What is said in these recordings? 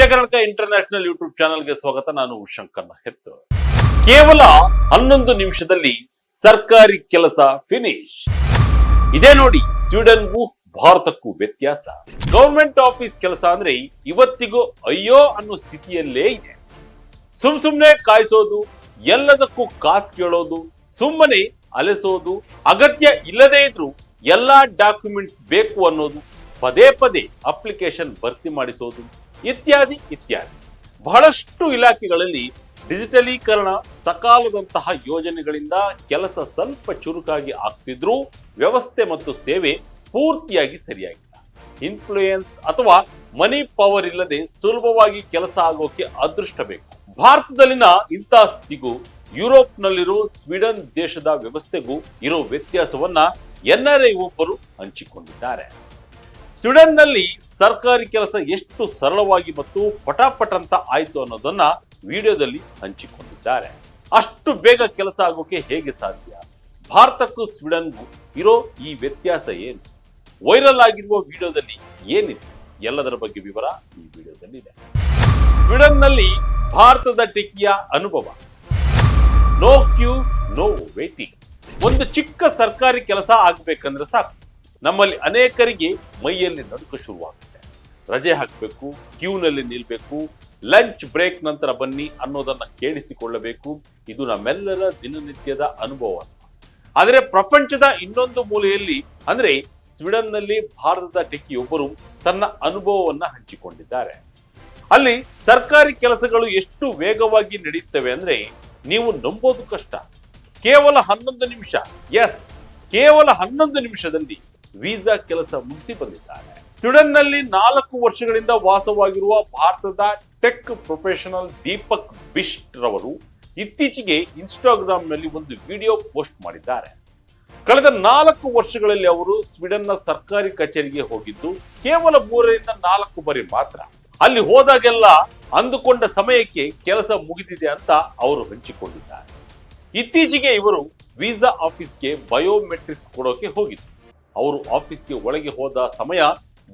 ವಿಜಯ Karnataka international YouTube ಚಾನಲ್ಗೆ ಸ್ವಾಗತ. ನಾನು ಶಂಕರ್ ಹೆತ್ತು ಕೇವಲ ಹನ್ನೊಂದು ನಿಮಿಷದಲ್ಲಿ ಸರ್ಕಾರಿ ಕೆಲಸ ಫಿನಿಶ್ ಇದೇ ನೋಡಿ, ಸ್ವೀಡನ್ಗೂ ಭಾರತಕ್ಕೂ ವ್ಯತ್ಯಾಸ. ಗೌರ್ಮೆಂಟ್ ಆಫೀಸ್ ಕೆಲಸ ಅಂದ್ರೆ ಇವತ್ತಿಗೂ ಅಯ್ಯೋ ಅನ್ನೋ ಸ್ಥಿತಿಯಲ್ಲೇ ಇದೆ. ಸುಮ್ ಸುಮ್ನೆ ಕಾಯಿಸೋದು, ಎಲ್ಲದಕ್ಕೂ ಕಾಸು ಕೇಳೋದು, ಸುಮ್ಮನೆ ಅಲೆಸೋದು, ಅಗತ್ಯ ಇಲ್ಲದೇ ಇದ್ರು ಎಲ್ಲಾ ಡಾಕ್ಯುಮೆಂಟ್ಸ್ ಬೇಕು ಅನ್ನೋದು ಪದೇ ಪದೇ ಅಪ್ಲಿಕೇಶನ್ ಭರ್ತಿ ಮಾಡಿಸೋದು ಇತ್ಯಾದಿ ಇತ್ಯಾದಿ. ಬಹಳಷ್ಟು ಇಲಾಖೆಗಳಲ್ಲಿ ಡಿಜಿಟಲೀಕರಣ ಸಕಾಲದಂತಹ ಯೋಜನೆಗಳಿಂದ ಕೆಲಸ ಸ್ವಲ್ಪ ಚುರುಕಾಗಿ ಆಗ್ತಿದ್ರೂ ವ್ಯವಸ್ಥೆ ಮತ್ತು ಸೇವೆ ಪೂರ್ತಿಯಾಗಿ ಸರಿಯಾಗಿಲ್ಲ. ಇನ್ಫ್ಲೂಯೆನ್ಸ್ ಅಥವಾ ಮನಿ ಪವರ್ ಇಲ್ಲದೆ ಸುಲಭವಾಗಿ ಕೆಲಸ ಆಗೋಕೆ ಅದೃಷ್ಟ ಬೇಕು. ಭಾರತದಲ್ಲಿನ ಇಂತಹ ಸ್ಥಿತಿಗೂ, ಯುರೋಪ್ನಲ್ಲಿರೋ ಸ್ವೀಡನ್ ದೇಶದ ವ್ಯವಸ್ಥೆಗೂ ಇರೋ ವ್ಯತ್ಯಾಸವನ್ನ ಎನ್ಆರ್ಐ ಒಬ್ಬರು ಹಂಚಿಕೊಂಡಿದ್ದಾರೆ. ಸ್ವೀಡನ್ನಲ್ಲಿ ಸರ್ಕಾರಿ ಕೆಲಸ ಎಷ್ಟು ಸರಳವಾಗಿ ಮತ್ತು ಪಟಾಪಟ್ ಅಂತ ಆಯ್ತು ಅನ್ನೋದನ್ನ ವಿಡಿಯೋದಲ್ಲಿ ಹಂಚಿಕೊಂಡಿದ್ದಾರೆ. ಅಷ್ಟು ಬೇಗ ಕೆಲಸ ಆಗೋಕೆ ಹೇಗೆ ಸಾಧ್ಯ? ಭಾರತಕ್ಕೂ ಸ್ವೀಡನ್ಗೂ ಇರೋ ಈ ವ್ಯತ್ಯಾಸ ಏನು? ವೈರಲ್ ಆಗಿರುವ ವಿಡಿಯೋದಲ್ಲಿ ಏನಿದೆ? ಎಲ್ಲದರ ಬಗ್ಗೆ ವಿವರ ಈ ವಿಡಿಯೋದಲ್ಲಿ ಇದೆ ಸ್ವೀಡನ್ನಲ್ಲಿ ಭಾರತದ ಟೆಕಿಯ ಅನುಭವ. No queue, no waiting. ಒಂದು ಚಿಕ್ಕ ಸರ್ಕಾರಿ ಕೆಲಸ ಆಗ್ಬೇಕಂದ್ರೆ ಸಾಕು. ನಮ್ಮಲ್ಲಿ ಅನೇಕರಿಗೆ ಮೈಯಲ್ಲಿ ನಡುಕ ಶುರುವಾಗುತ್ತೆ. ರಜೆ ಹಾಕಬೇಕು, ಕ್ಯೂನಲ್ಲಿ ನಿಲ್ಬೇಕು, ಲಂಚ್ ಬ್ರೇಕ್ ನಂತರ ಬನ್ನಿ ಅನ್ನೋದನ್ನ ಕೇಳಿಸಿಕೊಳ್ಳಬೇಕು. ಇದು ನಮ್ಮೆಲ್ಲರ ದಿನನಿತ್ಯದ ಅನುಭವ ಆದರೆ ಪ್ರಪಂಚದ ಇನ್ನೊಂದು ಮೂಲೆಯಲ್ಲಿ, ಅಂದ್ರೆ ಸ್ವೀಡನ್ನಲ್ಲಿ ಭಾರತದ ಟೆಕ್ಕಿಯೊಬ್ಬರು ತನ್ನ ಅನುಭವವನ್ನ ಹಂಚಿಕೊಂಡಿದ್ದಾರೆ. ಅಲ್ಲಿ ಸರ್ಕಾರಿ ಕೆಲಸಗಳು ಎಷ್ಟು ವೇಗವಾಗಿ ನಡೆಯುತ್ತವೆ ಅಂದ್ರೆ ನೀವು ನಂಬೋದು ಕಷ್ಟ. ಕೇವಲ ಹನ್ನೊಂದು ನಿಮಿಷ. ಎಸ್ ಕೇವಲ ಹನ್ನೊಂದು ನಿಮಿಷದಲ್ಲಿ ವೀಸಾ ಕೆಲಸ ಮುಗಿಸಿ ಬಂದಿದ್ದಾರೆ. ಸ್ವೀಡನ್ನಲ್ಲಿ ನಾಲ್ಕು ವರ್ಷಗಳಿಂದ ವಾಸವಾಗಿರುವ ಭಾರತದ ಟೆಕ್ ಪ್ರೊಫೆಷನಲ್ ದೀಪಕ್ ಬಿಸ್ಟ್ ರವರು ಇತ್ತೀಚೆಗೆ ಇನ್ಸ್ಟಾಗ್ರಾಂನಲ್ಲಿ ಒಂದು ವಿಡಿಯೋ ಪೋಸ್ಟ್ ಮಾಡಿದ್ದಾರೆ. ಕಳೆದ ನಾಲ್ಕು ವರ್ಷಗಳಲ್ಲಿ ಅವರು ಸ್ವೀಡನ್ನ ಸರ್ಕಾರಿ ಕಚೇರಿಗೆ ಹೋಗಿದ್ದು ಕೇವಲ ಮೂರರಿಂದ ನಾಲ್ಕು ಬಾರಿ ಮಾತ್ರ. ಅಲ್ಲಿ ಹೋದಾಗೆಲ್ಲ ಅಂದುಕೊಂಡ ಸಮಯಕ್ಕೆ ಕೆಲಸ ಮುಗಿದಿದೆ ಅಂತ ಅವರು ಹಂಚಿಕೊಂಡಿದ್ದಾರೆ. ಇತ್ತೀಚೆಗೆ ಇವರು ವೀಸಾ ಆಫೀಸ್ಗೆ ಬಯೋಮೆಟ್ರಿಕ್ಸ್ ಕೊಡೋಕೆ ಹೋಗಿದ್ರು. ಅವರು ಆಫೀಸ್ಗೆ ಒಳಗೆ ಹೋದ ಸಮಯ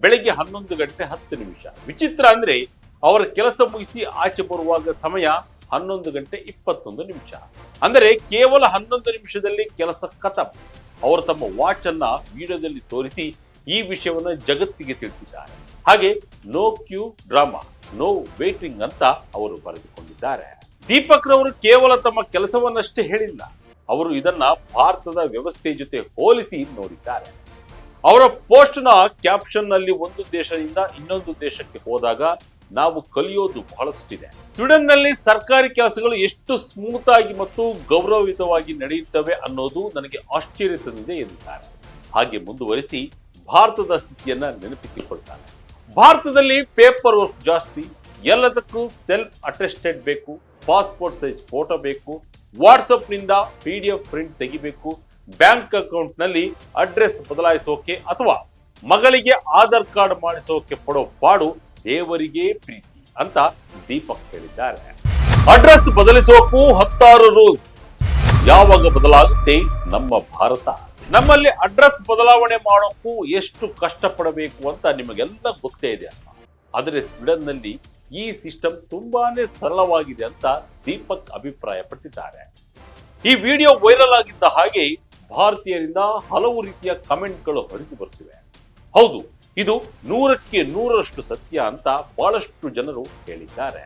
ಬೆಳಗ್ಗೆ ಹನ್ನೊಂದು ಗಂಟೆ ಹತ್ತು ನಿಮಿಷ. ವಿಚಿತ್ರ ಅಂದ್ರೆ ಅವರ ಕೆಲಸ ಮುಗಿಸಿ ಆಚೆ ಬರುವಾಗ ಸಮಯ ಹನ್ನೊಂದು ಗಂಟೆ ಇಪ್ಪತ್ತೊಂದು ನಿಮಿಷ. ಅಂದರೆ ಕೇವಲ ಹನ್ನೊಂದು ನಿಮಿಷದಲ್ಲಿ ಕೆಲಸ ಖತಮ್ ಅವರು ತಮ್ಮ ವಾಚ್ ಅನ್ನ ವಿಡಿಯೋದಲ್ಲಿ ತೋರಿಸಿ ಈ ವಿಷಯವನ್ನು ಜಗತ್ತಿಗೆ ತಿಳಿಸಿದ್ದಾರೆ. ಹಾಗೆ no queue drama, no waiting ಅಂತ ಅವರು ಬರೆದುಕೊಂಡಿದ್ದಾರೆ. ದೀಪಕ್ ರವರು ಕೇವಲ ತಮ್ಮ ಕೆಲಸವನ್ನಷ್ಟೇ ಹೇಳಿಲ್ಲ. ಅವರು ಇದನ್ನ ಭಾರತದ ವ್ಯವಸ್ಥೆ ಜೊತೆ ಹೋಲಿಸಿ ನೋಡಿದ್ದಾರೆ. ಅವರ ಪೋಸ್ಟ್ನ ಕ್ಯಾಪ್ಷನ್ನಲ್ಲಿ ಒಂದು ದೇಶದಿಂದ ಇನ್ನೊಂದು ದೇಶಕ್ಕೆ ಹೋದಾಗ ನಾವು ಕಲಿಯೋದು ಬಹಳಷ್ಟಿದೆ. ಸ್ವೀಡನ್ನಲ್ಲಿ ಸರ್ಕಾರಿ ಕೆಲಸಗಳು ಎಷ್ಟು ಸ್ಮೂತ್ ಆಗಿ ಮತ್ತು ಗೌರವಯುತವಾಗಿ ನಡೆಯುತ್ತವೆ ಅನ್ನೋದು ನನಗೆ ಆಶ್ಚರ್ಯ ತಂದಿದೆ ಹಾಗೆ ಮುಂದುವರಿಸಿ ಭಾರತದ ಸ್ಥಿತಿಯನ್ನ ನೆನಪಿಸಿಕೊಳ್ತಾರೆ. ಭಾರತದಲ್ಲಿ ಪೇಪರ್ ವರ್ಕ್ ಜಾಸ್ತಿ, ಎಲ್ಲದಕ್ಕೂ ಸೆಲ್ಫ್ ಅಟೆಸ್ಟೆಡ್ ಬೇಕು, ಪಾಸ್ಪೋರ್ಟ್ ಸೈಜ್ ಫೋಟೋ ಬೇಕು, ವಾಟ್ಸಪ್ನಿಂದ ಪಿ ಡಿ ಎಫ್ ಪ್ರಿಂಟ್ ತೆಗಿಬೇಕು ಬ್ಯಾಂಕ್ ಅಕೌಂಟ್ನಲ್ಲಿ ಅಡ್ರೆಸ್ ಬದಲಾಯಿಸೋಕೆ ಅಥವಾ ಮಗಳಿಗೆ ಆಧಾರ್ ಕಾರ್ಡ್ ಮಾಡಿಸೋಕೆ ಪಡೋ ಪಾಡು ದೇವರಿಗೆ ಪ್ರೀತಿ ಅಂತ ದೀಪಕ್ ಹೇಳಿದ್ದಾರೆ. ಅಡ್ರೆಸ್ ಬದಲಿಸೋಕ್ಕೂ ಹತ್ತಾರು ರೂಲ್ಸ್. ಯಾವಾಗ ಬದಲಾಗುತ್ತೆ ನಮ್ಮ ಭಾರತ? ನಮ್ಮಲ್ಲಿ ಅಡ್ರೆಸ್ ಬದಲಾವಣೆ ಮಾಡೋಕ್ಕೂ ಎಷ್ಟು ಕಷ್ಟಪಡಬೇಕು ಅಂತ ನಿಮಗೆಲ್ಲ ಗೊತ್ತೇ ಇದೆ ಅಂತ ಆದರೆ ಸ್ವೀಡನ್ನಲ್ಲಿ ಈ ಸಿಸ್ಟಮ್ ತುಂಬಾನೇ ಸರಳವಾಗಿದೆ ಅಂತ ದೀಪಕ್ ಅಭಿಪ್ರಾಯಪಟ್ಟಿದ್ದಾರೆ. ಈ ವಿಡಿಯೋ ವೈರಲ್ ಆಗಿದ್ದ ಹಾಗೆ ಭಾರತೀಯರಿಂದ ಹಲವು ರೀತಿಯ ಕಮೆಂಟ್ಗಳು ಹರಿದು ಬರ್ತಿವೆ. ಹೌದು, ಇದು ನೂರಕ್ಕೆ ನೂರರಷ್ಟು ಸತ್ಯ ಅಂತ ಬಹಳಷ್ಟು ಜನರು ಹೇಳಿದ್ದಾರೆ.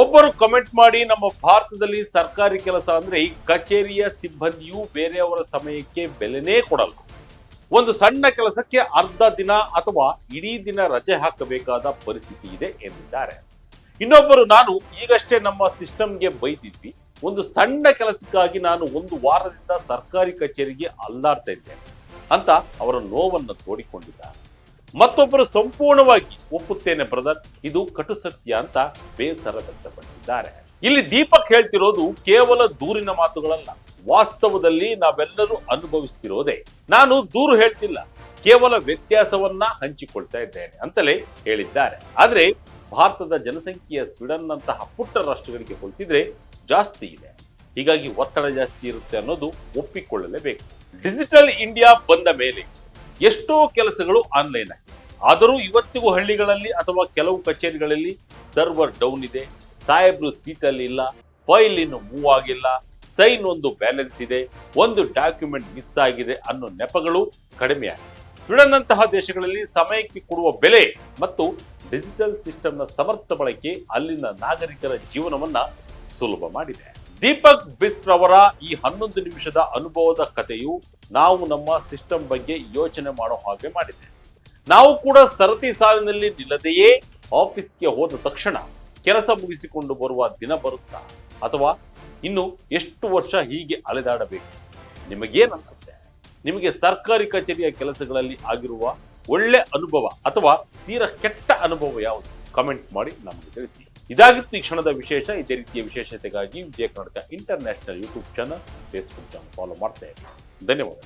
ಒಬ್ಬರು ಕಮೆಂಟ್ ಮಾಡಿ, ನಮ್ಮ ಭಾರತದಲ್ಲಿ ಸರ್ಕಾರಿ ಕೆಲಸ ಅಂದ್ರೆ ಈ ಕಚೇರಿಯ ಸಿಬ್ಬಂದಿಯು ಬೇರೆಯವರ ಸಮಯಕ್ಕೆ ಬೆಲೆನೇ ಕೊಡಲ್ಲ. ಒಂದು ಸಣ್ಣ ಕೆಲಸಕ್ಕೆ ಅರ್ಧ ದಿನ ಅಥವಾ ಇಡೀ ದಿನ ರಜೆ ಹಾಕಬೇಕಾದ ಪರಿಸ್ಥಿತಿ ಇದೆ, ಎಂದಿದ್ದಾರೆ. ಇನ್ನೊಬ್ಬರು, ನಾನು ಈಗಷ್ಟೇ ನಮ್ಮ ಸಿಸ್ಟಮ್ಗೆ ಬೈದಿದ್ವಿ. ಒಂದು ಸಣ್ಣ ಕೆಲಸಕ್ಕಾಗಿ ನಾನು ಒಂದು ವಾರದಿಂದ ಸರ್ಕಾರಿ ಕಚೇರಿಗೆ ಅಲ್ಲಾಡ್ತಾ ಇದ್ದೇನೆ ಅಂತ ಅವರ ನೋವನ್ನು ತೋಡಿಕೊಂಡಿದ್ದಾರೆ. ಮತ್ತೊಬ್ಬರು ಸಂಪೂರ್ಣವಾಗಿ ಒಪ್ಪುತ್ತೇನೆ ಬ್ರದರ್, ಇದು ಕಟು ಸತ್ಯ ಅಂತ ಬೇಸರ ವ್ಯಕ್ತಪಡಿಸಿದ್ದಾರೆ. ಇಲ್ಲಿ ದೀಪಕ್ ಹೇಳ್ತಿರೋದು ಕೇವಲ ದೂರಿನ ಮಾತುಗಳಲ್ಲ, ವಾಸ್ತವದಲ್ಲಿ ನಾವೆಲ್ಲರೂ ಅನುಭವಿಸ್ತಿರೋದೇ. ನಾನು ದೂರು ಹೇಳ್ತಿಲ್ಲ, ಕೇವಲ ವ್ಯತ್ಯಾಸವನ್ನ ಹಂಚಿಕೊಳ್ತಾ ಇದ್ದೇನೆ ಅಂತಲೇ ಹೇಳಿದ್ದಾರೆ. ಆದ್ರೆ ಭಾರತದ ಜನಸಂಖ್ಯೆಯ ಸ್ವೀಡನ್ ನಂತಹ ಪುಟ್ಟ ರಾಷ್ಟ್ರಗಳಿಗೆ ಹೋಲಿಸಿದ್ರೆ ಜಾಸ್ತಿ ಇದೆ. ಹೀಗಾಗಿ ಒತ್ತಡ ಜಾಸ್ತಿ ಇರುತ್ತೆ ಅನ್ನೋದು ಒಪ್ಪಿಕೊಳ್ಳಲೇಬೇಕು. ಡಿಜಿಟಲ್ ಇಂಡಿಯಾ ಬಂದ ಮೇಲೆ ಎಷ್ಟೋ ಕೆಲಸಗಳು ಆನ್ಲೈನ್ ಆಗಿದೆ. ಆದರೂ ಇವತ್ತಿಗೂ ಹಳ್ಳಿಗಳಲ್ಲಿ ಅಥವಾ ಕೆಲವು ಕಚೇರಿಗಳಲ್ಲಿ ಸರ್ವರ್ ಡೌನ್ ಇದೆ. ಸಾಹೇಬ್ರು ಸೀಟಲ್ಲಿ ಇಲ್ಲ ಫೈಲ್ ಇನ್ನು ಮೂವ್ ಆಗಿಲ್ಲ, ಸೈನ್ ಒಂದು ಬ್ಯಾಲೆನ್ಸ್ ಇದೆ, ಒಂದು ಡಾಕ್ಯುಮೆಂಟ್ ಮಿಸ್ ಆಗಿದೆ ಅನ್ನೋ ನೆಪಗಳು ಕಡಿಮೆ ಆಗಿದೆ. ಅಂತಹ ದೇಶಗಳಲ್ಲಿ ಸಮಯಕ್ಕೆ ಕೊಡುವ ಬೆಲೆ ಮತ್ತು ಡಿಜಿಟಲ್ ಸಿಸ್ಟಮ್ನ ಸಮರ್ಥ ಬಳಕೆ ಅಲ್ಲಿನ ನಾಗರಿಕರ ಜೀವನವನ್ನ ಸುಲಭ ಮಾಡಿದೆ. ದೀಪಕ್ ಬಿಸ್ಟ್ ರವರ ಈ ಹನ್ನೊಂದು ನಿಮಿಷದ ಅನುಭವದ ಕಥೆಯು ನಾವು ನಮ್ಮ ಸಿಸ್ಟಮ್ ಬಗ್ಗೆ ಯೋಚನೆ ಮಾಡೋ ಹಾಗೆ ಮಾಡಿದೆ. ನಾವು ಕೂಡ ಸರತಿ ಸಾಲಿನಲ್ಲಿ ನಿಲ್ಲದೆಯೇ ಆಫೀಸ್ಗೆ ಹೋದ ತಕ್ಷಣ ಕೆಲಸ ಮುಗಿಸಿಕೊಂಡು ಬರುವ ದಿನ ಬರುತ್ತಾ? ಅಥವಾ ಇನ್ನು ಎಷ್ಟು ವರ್ಷ ಹೀಗೆ ಅಲೆದಾಡಬೇಕು? ನಿಮಗೇನು ಅನ್ಸುತ್ತೆ? ನಿಮಗೆ ಸರ್ಕಾರಿ ಕಚೇರಿಯ ಕೆಲಸಗಳಲ್ಲಿ ಆಗಿರುವ ಒಳ್ಳೆ ಅನುಭವ ಅಥವಾ ತೀರಾ ಕೆಟ್ಟ ಅನುಭವ ಯಾವುದು? ಕಮೆಂಟ್ ಮಾಡಿ ನಮಗೆ ತಿಳಿಸಿ. ಇದಾಗಿತ್ತು ಈ ಕ್ಷಣದ ವಿಶೇಷ. ಇದೇ ರೀತಿಯ ವಿಶೇಷತೆಗಾಗಿ Vijaya Karnataka international YouTube channel Facebook channel follow ಮಾಡ್ತಾ ಇರಿ. ಧನ್ಯವಾದ